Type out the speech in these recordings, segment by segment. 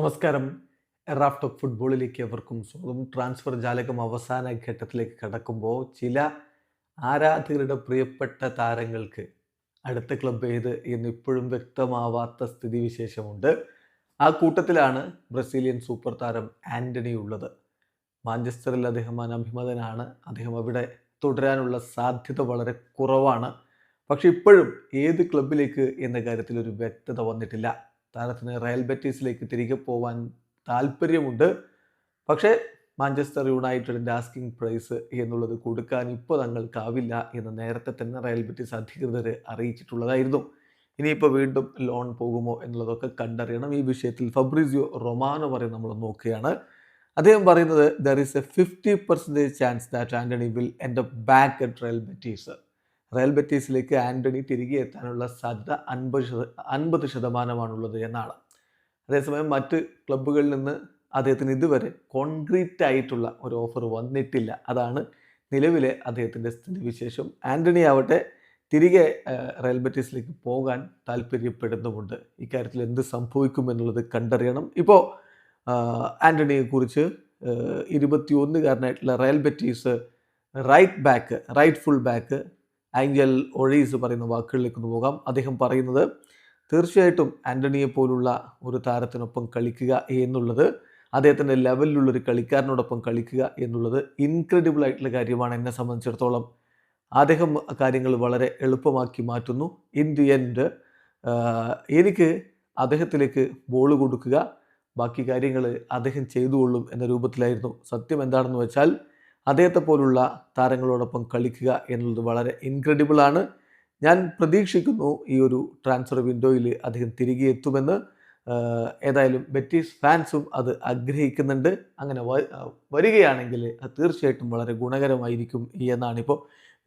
നമസ്കാരം. Raft talk ഫുട്ബോളിലേക്ക് എവർക്കും സ്വാഗതം. ട്രാൻസ്ഫർ ജാലകം അവസാന ഘട്ടത്തിലേക്ക് കടക്കുമ്പോൾ ചില ആരാധകരുടെ പ്രിയപ്പെട്ട താരങ്ങൾക്ക് അടുത്ത ക്ലബ് ഏത് എന്ന് ഇപ്പോഴും വ്യക്തമാവാത്ത സ്ഥിതിവിശേഷമുണ്ട്. ആ കൂട്ടത്തിലാണ് ബ്രസീലിയൻ സൂപ്പർ താരം ആന്റണി ഉള്ളത്. മാഞ്ചസ്റ്ററിൽ അദ്ദേഹം അനഭിമതനാണ്. അദ്ദേഹം അവിടെ തുടരാനുള്ള സാധ്യത വളരെ കുറവാണ്. പക്ഷെ ഇപ്പോഴും ഏത് ക്ലബിലേക്ക് എന്ന കാര്യത്തിൽ ഒരു വ്യക്തത വന്നിട്ടില്ല. താരത്തിന് റയൽ ബെറ്റീസിലേക്ക് തിരികെ പോവാൻ താല്പര്യമുണ്ട്. പക്ഷേ മാഞ്ചസ്റ്റർ യുണൈറ്റഡിന്റെ ആസ്കിംഗ് പ്രൈസ് എന്നുള്ളത് കൊടുക്കാൻ ഇപ്പോൾ തങ്ങൾക്കാവില്ല എന്ന് നേരത്തെ തന്നെ റയൽ ബെറ്റീസ് അധികൃതർ അറിയിച്ചിട്ടുള്ളതായിരുന്നു. ഇനിയിപ്പോൾ വീണ്ടും ലോൺ പോകുമോ എന്നുള്ളതൊക്കെ കണ്ടറിയണം. ഈ വിഷയത്തിൽ ഫബ്രിസിയോ റൊമാനോ പറയും നമ്മൾ നോക്കുകയാണ്. അദ്ദേഹം പറയുന്നത് there is a fifty percentage chance that Antony will end back at Real Betis Real ബെറ്റീസിലേക്ക് Antony തിരികെ എത്താനുള്ള സാധ്യത അൻപത് ശത അൻപത് ശതമാനമാണുള്ളത് എന്നാണ്. അതേസമയം മറ്റ് ക്ലബ്ബുകളിൽ നിന്ന് അദ്ദേഹത്തിന് ഇതുവരെ കോൺക്രീറ്റ് ആയിട്ടുള്ള ഒരു ഓഫർ വന്നിട്ടില്ല. അതാണ് നിലവിലെ അദ്ദേഹത്തിന്റെ സ്ഥിതിവിശേഷം. ആന്റണി ആവട്ടെ തിരികെ റയൽ ബെറ്റീസിലേക്ക് പോകാൻ താല്പര്യപ്പെടുന്നുമുണ്ട്. ഇക്കാര്യത്തിൽ എന്ത് സംഭവിക്കുമെന്നുള്ളത് കണ്ടറിയണം. ഇപ്പോൾ ആന്റണിയെ കുറിച്ച് ഇരുപത്തിയൊന്നുകാരനായിട്ടുള്ള Real Betis right back right full back Angel Ortiz പറയുന്ന വാക്കുകളിലേക്ക് ഒന്ന് പോകാം. അദ്ദേഹം പറയുന്നത് തീർച്ചയായിട്ടും ആന്റണിയെ പോലുള്ള ഒരു താരത്തിനൊപ്പം കളിക്കുക എന്നുള്ളത് അദ്ദേഹത്തിന്റെ ലെവലിലുള്ള ഒരു കളിക്കാരനോടൊപ്പം കളിക്കുക എന്നുള്ളത് ഇൻക്രെഡിബിൾ ആയിട്ടുള്ള കാര്യമാണ് എന്നെ സംബന്ധിച്ചിടത്തോളം. അദ്ദേഹം കാര്യങ്ങൾ വളരെ എളുപ്പമാക്കി മാറ്റുന്നു. ഇൻ ദി എൻഡ് എനിക്ക് അദ്ദേഹത്തിലേക്ക് ബോൾ കൊടുക്കുക ബാക്കി കാര്യങ്ങൾ അദ്ദേഹം ചെയ്തുകൊള്ളും എന്ന രൂപത്തിലായിരുന്നു. സത്യം എന്താണെന്ന് വെച്ചാൽ അദ്ദേഹത്തെ പോലുള്ള താരങ്ങളോടൊപ്പം കളിക്കുക എന്നുള്ളത് വളരെ ഇൻക്രെഡിബിൾ ആണ്. ഞാൻ പ്രതീക്ഷിക്കുന്നു ഈ ഒരു ട്രാൻസ്ഫർ വിൻഡോയിൽ അദ്ദേഹം തിരികെ എത്തുമെന്ന്. ഏതായാലും ബെറ്റീസ് ഫാൻസും അത് ആഗ്രഹിക്കുന്നുണ്ട്. അങ്ങനെ വരികയാണെങ്കിൽ അത് തീർച്ചയായിട്ടും വളരെ ഗുണകരമായിരിക്കും എന്നാണ് ഇപ്പോൾ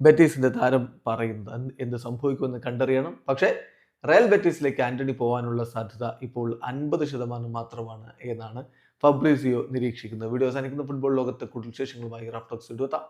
ബെറ്റീസിന്റെ താരം പറയുന്നത്. എന്ത് സംഭവിക്കുമെന്ന് കണ്ടറിയണം. പക്ഷേ റയൽ ബെറ്റീസിലേക്ക് ആന്റണി പോകാനുള്ള സാധ്യത ഇപ്പോൾ അൻപത് ശതമാനം മാത്രമാണ് എന്നാണ് ഫബ്രീസിയോ നിരീക്ഷിക്കുന്നത് വീഡിയോ അവസാനിക്കുന്ന. ഫുട്ബോൾ ലോകത്തെ കൂടുതൽ വിശേഷങ്ങളുമായി റാഫ്റ്റോക്സ് എടുത്താം